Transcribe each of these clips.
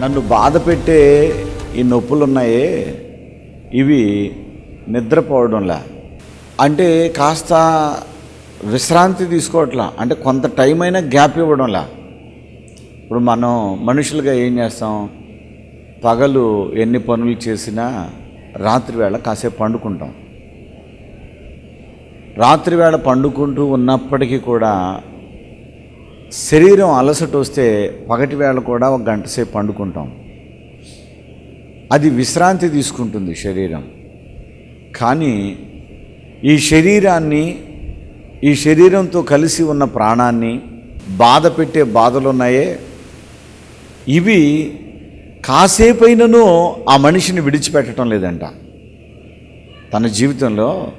నన్ను బాధ పెట్టే ఈ నొప్పులు ఉన్నాయే ఇవి నిద్రపోవడంలా. అంటే కాస్త విశ్రాంతి తీసుకోవట్లా. అంటే కొంత టైం అయినా గ్యాప్ ఇవ్వడంలా. ఇప్పుడు మనం మనుషులుగా ఏం చేస్తాం? పగలు ఎన్ని పనులు చేసినా రాత్రి వేళ కాసేపు పండుకుంటాం. రాత్రివేళ పండుకుంటూ ఉన్నప్పటికీ కూడా శరీరం అలసట వస్తే పగటి వేళ కూడా ఒక గంట సేపు పండుకుంటాం. అది విశ్రాంతి తీసుకుంటుంది శరీరం. కానీ ఈ శరీరాన్ని ఈ శరీరంతో కలిసి ఉన్న ప్రాణాన్ని బాధ పెట్టే బాధలు ఉన్నాయే ఇవి కాసేపైనను ఆ మనిషిని విడిచిపెట్టడం లేదంట. తన జీవితంలో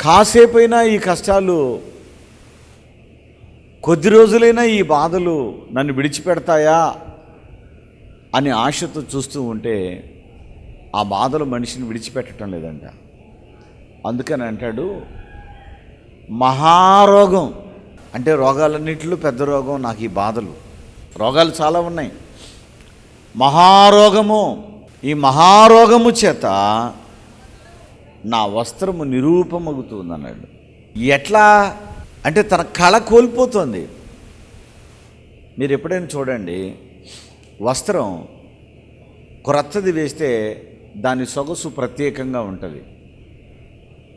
కాసేపైనా ఈ కష్టాలు కొద్ది రోజులైనా ఈ బాధలు నన్ను విడిచిపెడతాయా అని ఆశతో చూస్తూ ఉంటే ఆ బాధలు మనిషిని విడిచిపెట్టడం లేదంట. అందుకని అంటాడు మహారోగం. అంటే రోగాలన్నింటిలో పెద్ద రోగం నాకు ఈ బాధలు. రోగాలు చాలా ఉన్నాయి. మహారోగము ఈ మహారోగము చేత నా వస్త్రము నిరూపమగుతుంది అన్నాడు ఎట్లా అంటే తన కళ కోల్పోతుంది. మీరు ఎప్పుడైనా చూడండి వస్త్రం క్రొత్తది వేస్తే దాని సొగసు ప్రత్యేకంగా ఉంటుంది.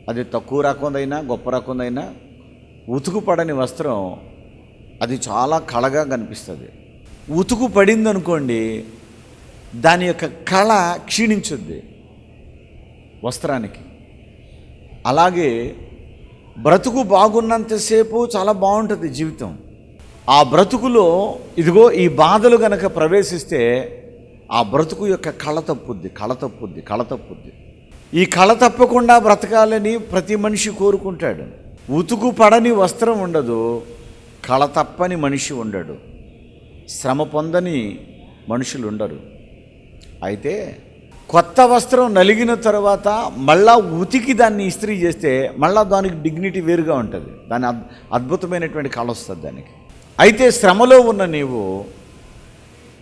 అది తక్కువ రకందైనా గొప్ప రకందైనా ఉతుకుపడని వస్త్రం అది చాలా కళగా కనిపిస్తుంది. ఉతుకు పడింది అనుకోండి దాని యొక్క కళ క్షీణించుద్ది వస్త్రానికి. అలాగే బ్రతుకు బాగున్నంతసేపు చాలా బాగుంటుంది జీవితం. ఆ బ్రతుకులో ఇదిగో ఈ బాధలు గనక ప్రవేశిస్తే ఆ బ్రతుకు యొక్క కళ తప్పుద్ది కళ తప్పుద్ది కళ తప్పుద్ది. ఈ కళ తప్పకుండా బ్రతకాలని ప్రతి మనిషి కోరుకుంటాడు. ఉతుకు పడని వస్త్రం ఉండదు కళ తప్పని మనిషి ఉండడు. శ్రమ పొందని మనుషులు ఉండరు అయితే కొత్త వస్త్రం నలిగిన తర్వాత మళ్ళా ఉతికి దాన్ని ఇస్త్రీ చేస్తే మళ్ళా దానికి డిగ్నిటీ వేరుగా ఉంటుంది. దాని అద్భుతమైనటువంటి కళ వస్తుంది దానికి. అయితే శ్రమలో ఉన్న నీవు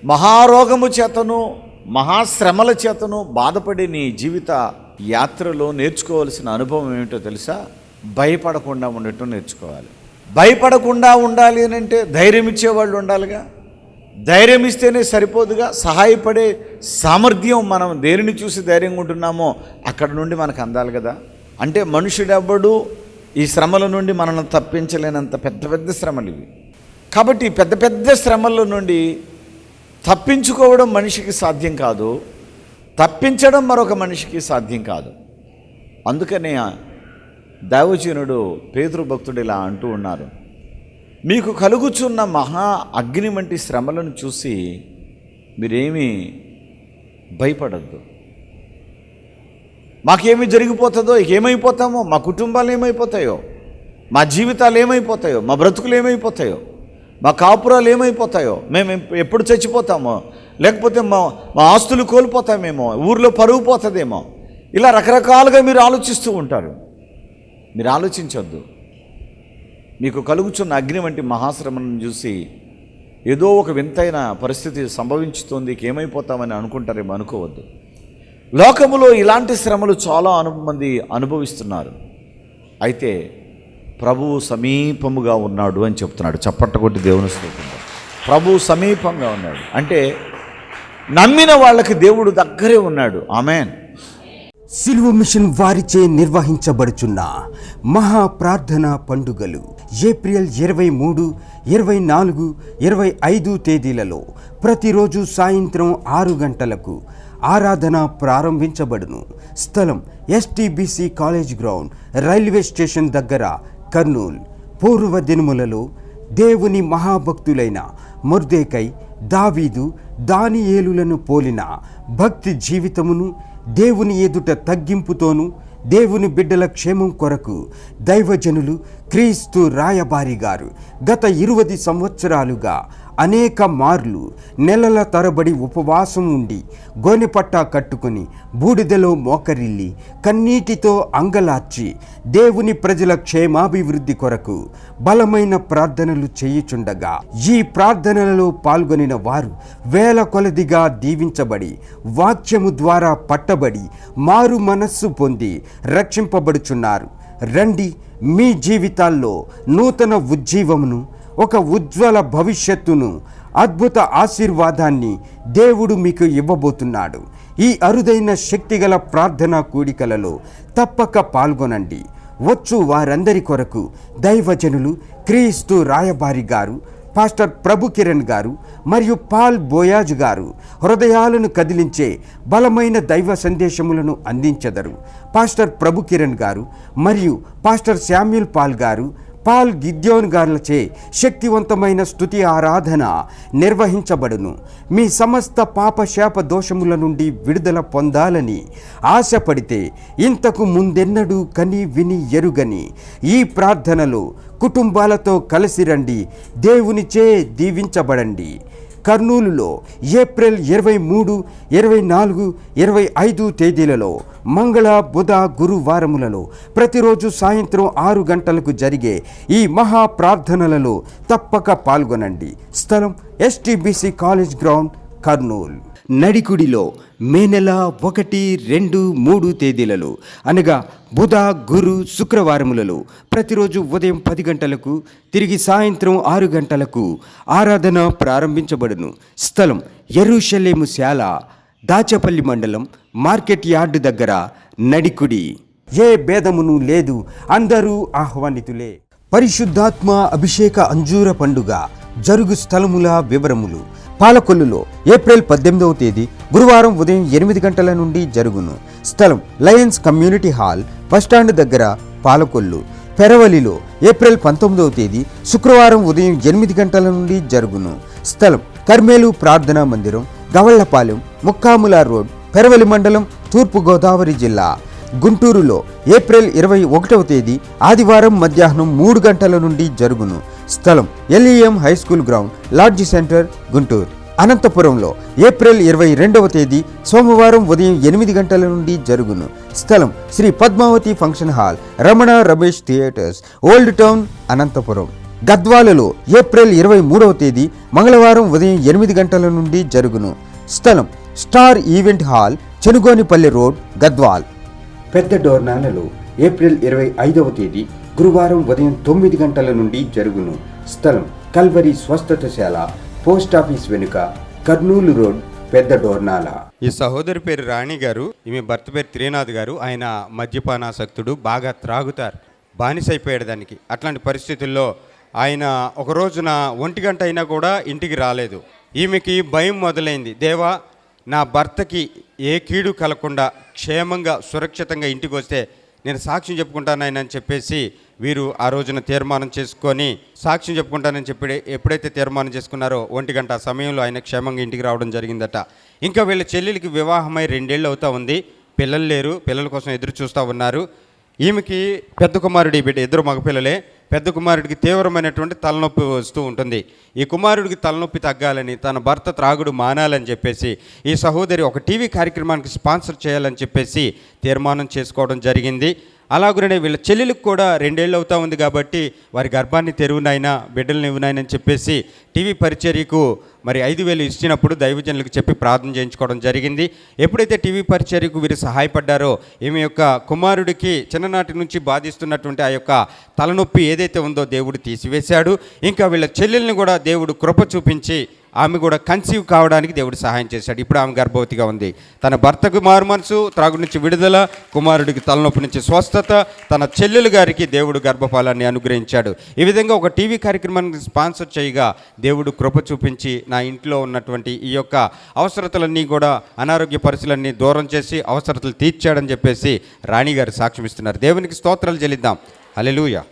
మహారోగము చేతను మహాశ్రమల చేతను బాధపడి నీ జీవిత యాత్రలో నేర్చుకోవాల్సిన అనుభవం ఏమిటో తెలుసా? భయపడకుండా ఉండటం నేర్చుకోవాలి. భయపడకుండా ఉండాలి అని అంటే ధైర్యం ఇచ్చేవాళ్ళు ఉండాలిగా? ధైర్యం ఇస్తేనే సరిపోదుగా సహాయపడే సామర్థ్యం మనం దేనిని చూసి ధైర్యంగా ఉంటున్నామో అక్కడ నుండి మనకు అందాలి కదా. అంటే మనుషుడెవ్వడు ఈ శ్రమల నుండి మనల్ని తప్పించలేనంత పెద్ద పెద్ద శ్రమలు ఇవి. కాబట్టి పెద్ద పెద్ద శ్రమల నుండి తప్పించుకోవడం మనిషికి సాధ్యం కాదు తప్పించడం మరొక మనిషికి సాధ్యం కాదు. అందుకనే దైవజనుడు పేదరు భక్తుడు ఇలా అంటూ ఉన్నారు. మీకు కలుగుచున్న మహా అగ్ని వంటి శ్రమలను చూసి మీరేమీ భయపడద్దు. మాకేమి జరిగిపోతుందో ఏమైపోతామో మా కుటుంబాలు ఏమైపోతాయో మా జీవితాలు ఏమైపోతాయో మా బ్రతుకులు ఏమైపోతాయో మా కాపురాలు ఏమైపోతాయో మేము ఎప్పుడు చచ్చిపోతామో లేకపోతే మా మా ఆస్తులు కోల్పోతామేమో ఊర్లో పరుగు పోతుందేమో ఇలా రకరకాలుగా మీరు ఆలోచిస్తూ ఉంటారు. మీరు ఆలోచించొద్దు. మీకు కలుగుచున్న అగ్ని వంటి మహాశ్రమను చూసి ఏదో ఒక వింతైన పరిస్థితి సంభవించుతోంది ఏమైపోతామని అనుకుంటారేమో అనుకోవద్దు. లోకములో ఇలాంటి శ్రమలు చాలా అను మంది అనుభవిస్తున్నారు. అయితే ప్రభువు సమీపముగా ఉన్నాడు అని చెప్తున్నాడు. చప్పట్ట కొట్టి దేవుని స్తోత్రం. ప్రభువు సమీపంగా ఉన్నాడు. అంటే నమ్మిన వాళ్ళకి దేవుడు దగ్గరే ఉన్నాడు. ఆమెన్. సిల్వ మిషన్ వారిచే నిర్వహించబడుచున్న మహా ప్రార్థన పండుగలు ఏప్రిల్ ఇరవై మూడు ఇరవై నాలుగు ఇరవై ఐదు తేదీలలో ప్రతిరోజు సాయంత్రం ఆరు గంటలకు ఆరాధన ప్రారంభించబడును. స్థలం STBC college ground railway station దగ్గర కర్నూల్. పూర్వ దినములలో దేవుని మహాభక్తులైన ముర్దేకై దావీదు దానియేలులను పోలిన భక్తి జీవితమును దేవుని ఎదుట తగ్గింపుతోనూ దేవుని బిడ్డల క్షేమం కొరకు దైవజనులు క్రీస్తు రాయబారి గారు గత ఇరువది సంవత్సరాలుగా అనేక మార్లు నెలల తరబడి ఉపవాసం ఉండి గోనిపట్టా కట్టుకుని బూడిదలో మోకరిల్లి కన్నీటితో అంగలార్చి దేవుని ప్రజల క్షేమాభివృద్ధి కొరకు బలమైన ప్రార్థనలు చేయుచుండగా ఈ ప్రార్థనలలో పాల్గొనిన వారు వేల కొలదిగా దీవించబడి వాక్యము ద్వారా పట్టబడి మారు మనస్సు పొంది రక్షింపబడుచున్నారు. రండి మీ జీవితాల్లో నూతన ఉజ్జీవమును ఒక ఉజ్వల భవిష్యత్తును అద్భుత ఆశీర్వాదాన్ని దేవుడు మీకు ఇవ్వబోతున్నాడు. ఈ అరుదైన శక్తిగల ప్రార్థనా కూడికలలో తప్పక పాల్గొనండి. వచ్చు వారందరి కొరకు దైవజనులు క్రీస్తు రాయబారి గారు పాస్టర్ ప్రభు కిరణ్ గారు మరియు పాల్ బోయాజ్ గారు హృదయాలను కదిలించే బలమైన దైవ సందేశములను అందించెదరు. పాస్టర్ ప్రభు కిరణ్ గారు మరియు pastor Samuel Paul garu Paul Gideon గారులచే శక్తివంతమైన స్తుతి ఆరాధన నిర్వహించబడును. మీ సమస్త పాపశాప దోషముల నుండి విడుదల పొందాలని ఆశపడితే ఇంతకు ముందెన్నడూ కని విని ఎరుగని ఈ ప్రార్థనలో కుటుంబాలతో కలిసి రండి దేవునిచే దీవించబడండి. కర్నూలులో ఏప్రిల్ ఇరవై మూడు ఇరవై నాలుగు ఇరవై ఐదు తేదీలలో మంగళ బుధ గురువారములలో ప్రతిరోజు సాయంత్రం ఆరు గంటలకు జరిగే ఈ మహా ప్రార్థనలలో తప్పక పాల్గొనండి. స్థలం ఎస్టీబీసీ కాలేజ్ గ్రౌండ్ కర్నూలు. నడికుడిలో మే నెల ఒకటి రెండు మూడు తేదీలలో అనగా బుధ గురు శుక్రవారములలో ప్రతిరోజు ఉదయం పది గంటలకు తిరిగి సాయంత్రం ఆరు గంటలకు ఆరాధన ప్రారంభించబడును. స్థలం ఎరుషలేము శాల దాచపల్లి మండలం మార్కెట్ యార్డు దగ్గర నడికుడి. ఏ భేదమును లేదు అందరూ ఆహ్వానితులే. పరిశుద్ధాత్మ అభిషేక అంజూర పండుగ జరుగు స్థలముల వివరములు. పాలకొల్లులో ఏప్రిల్ పద్దెనిమిదవ తేదీ గురువారం ఉదయం ఎనిమిది గంటల నుండి జరుగును. స్థలం లయన్స్ కమ్యూనిటీ హాల్ బస్టాండ్ దగ్గర పాలకొల్లు. పెరవలిలో ఏప్రిల్ పంతొమ్మిదవ తేదీ శుక్రవారం ఉదయం ఎనిమిది గంటల నుండి జరుగును. స్థలం కర్మేలు ప్రార్థనా మందిరం గవళ్ళపాలెం ముక్కాముల రోడ్ పెరవలి మండలం తూర్పు గోదావరి జిల్లా. గుంటూరులో ఏప్రిల్ ఇరవై ఒకటవ తేదీ ఆదివారం మధ్యాహ్నం మూడు గంటల నుండి జరుగును. స్థలం LEM high school ground lodge centre Guntur. అనంతపురంలో ఏప్రిల్ ఇరవై రెండవ తేదీ సోమవారం ఉదయం ఎనిమిది గంటల నుండి జరుగును. స్థలం Shri Padmavathi function hall Ramana Ramesh theatres old town Anantapur. గద్వాలలో April ఇరవై మూడవ తేదీ మంగళవారం ఉదయం ఎనిమిది గంటల నుండి జరుగును. స్థలం star event hall Chenugonipalli road Gadwal. పెద్ద డోర్నాలలో ఏప్రిల్ ఇరవై ఐదవ తేదీ గురువారం ఉదయం తొమ్మిది గంటల నుండి జరుగును. స్థలం కల్వరి స్వస్థతశాల పోస్ట్ ఆఫీస్ వెనుక కర్నూలు రోడ్ పెద్ద డోర్నాల ఈ సహోదరి పేరు రాణి గారు ఈమె భర్త పేరు త్రినాథ్ గారు ఆయన మద్యపానాసక్తుడు బాగా త్రాగుతారు బానిసైపోయాడు దానికి. అట్లాంటి పరిస్థితుల్లో ఆయన ఒక రోజున ఒంటి గంట అయినా కూడా ఇంటికి రాలేదు. ఈమెకి భయం మొదలైంది. దేవా నా భర్తకి ఏ కీడు కలగకుండా క్షేమంగా సురక్షితంగా ఇంటికి వస్తే నేను సాక్ష్యం చెప్పుకుంటానని చెప్పేసి వీరు ఆ రోజున తీర్మానం చేసుకొని సాక్ష్యం చెప్పుకుంటానని చెప్పి ఎప్పుడైతే తీర్మానం చేసుకున్నారో ఒంటి గంట సమయంలో ఆయన క్షేమంగా ఇంటికి రావడం జరిగిందట. ఇంకా వీళ్ళ చెల్లెలికి వివాహమై రెండేళ్ళు అవుతా ఉంది. పిల్లలు లేరు. పిల్లల కోసం ఎదురు చూస్తూ ఉన్నారు. ఈమెకి పెద్ద కుమారుడి బిడ్డ ఇద్దరు మగపిల్లలే. పెద్ద కుమారుడికి తీవ్రమైనటువంటి తలనొప్పి వస్తూ ఉంటుంది. ఈ కుమారుడికి తలనొప్పి తగ్గాలని తన భర్త త్రాగుడు మానాలని చెప్పేసి ఈ సహోదరి ఒక టీవీ కార్యక్రమానికి స్పాన్సర్ చేయాలని చెప్పేసి తీర్మానం చేసుకోవడం జరిగింది. అలాగనే వీళ్ళ చెల్లెలకు కూడా రెండేళ్ళు అవుతా ఉంది కాబట్టి వారి గర్భాన్ని తెరువునైనా బిడ్డలను ఇవ్వనైనా అని చెప్పేసి టీవీ పరిచర్యకు మరి ఐదు వేలు ఇచ్చినప్పుడు దైవజనులకు చెప్పి ప్రార్థన చేయించుకోవడం జరిగింది. ఎప్పుడైతే టీవీ పరిచర్యకు వీరు సహాయపడ్డారో ఈమె యొక్క కుమారుడికి చిన్ననాటి నుంచి బాధిస్తున్నటువంటి ఆ యొక్క తలనొప్పి ఏదైతే ఉందో దేవుడు తీసివేశాడు. ఇంకా వీళ్ళ చెల్లెల్ని కూడా దేవుడు కృప చూపించి ఆమె కూడా కన్సీవ్ కావడానికి దేవుడు సహాయం చేశాడు. ఇప్పుడు ఆమె గర్భవతిగా ఉంది. తన భర్తకు మారు మనసు త్రాగు నుంచి విడుదల కుమారుడికి తలనొప్పి నుంచి స్వస్థత తన చెల్లెలు గారికి దేవుడు గర్భఫలాన్ని అనుగ్రహించాడు. ఈ విధంగా ఒక టీవీ కార్యక్రమాన్ని స్పాన్సర్ చేయగా దేవుడు కృప చూపించి నా ఇంట్లో ఉన్నటువంటి ఈ యొక్క అవసరతలన్నీ కూడా అనారోగ్య పరిస్థితులన్నీ దూరం చేసి అవసరతలు తీర్చాడని చెప్పేసి రాణిగారు సాక్ష్యమిస్తున్నారు. సాక్ష్యం ఇస్తున్నారు దేవునికి స్తోత్రాలు చెల్లిద్దాం. హల్లెలూయా.